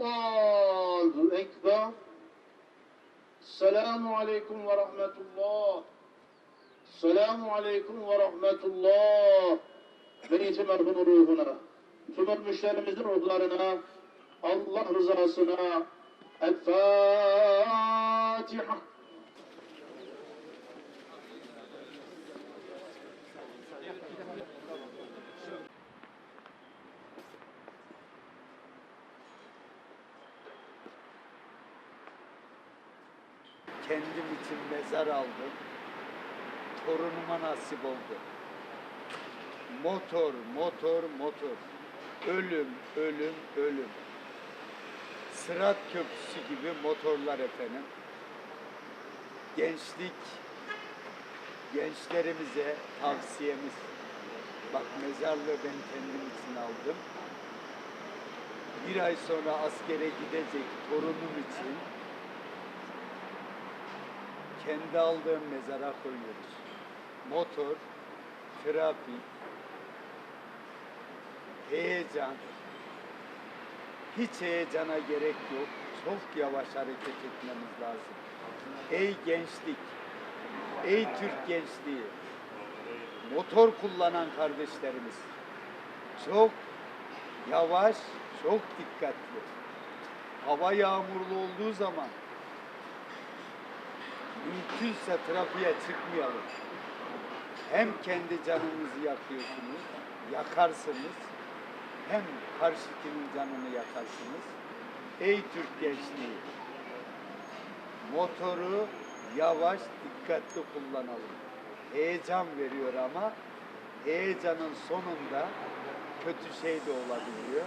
Allahu Ekber. Selamu Aleyküm ve Rahmetullah. Selamu Aleyküm ve Rahmetullah. Beyti merhumun ruhuna, tüm ölmüşlerimizin ruhlarına, Allah rızasına, El kendim için mezar aldım. Torunuma nasip oldu. Motor, motor, motor. Ölüm, ölüm, ölüm. Sırat köprüsü gibi motorlar efendim. Gençlik, gençlerimize tavsiyemiz. Bak mezarlığı ben kendim için aldım. Bir ay sonra askere gidecek torunum için kendi aldığım mezara koyuyoruz. Motor, trafik, heyecan, hiç heyecana gerek yok. Çok yavaş hareket etmemiz lazım. Ey gençlik, ey Türk gençliği, motor kullanan kardeşlerimiz, çok yavaş, çok dikkatli. Hava yağmurlu olduğu zaman mümkünse trafiğe çıkmayalım. Hem kendi canınızı yakıyorsunuz, yakarsınız, hem karşıkinin canını yakarsınız. Ey Türk gençliği, motoru yavaş, dikkatli kullanalım. Heyecan veriyor ama heyecanın sonunda kötü şey de olabiliyor.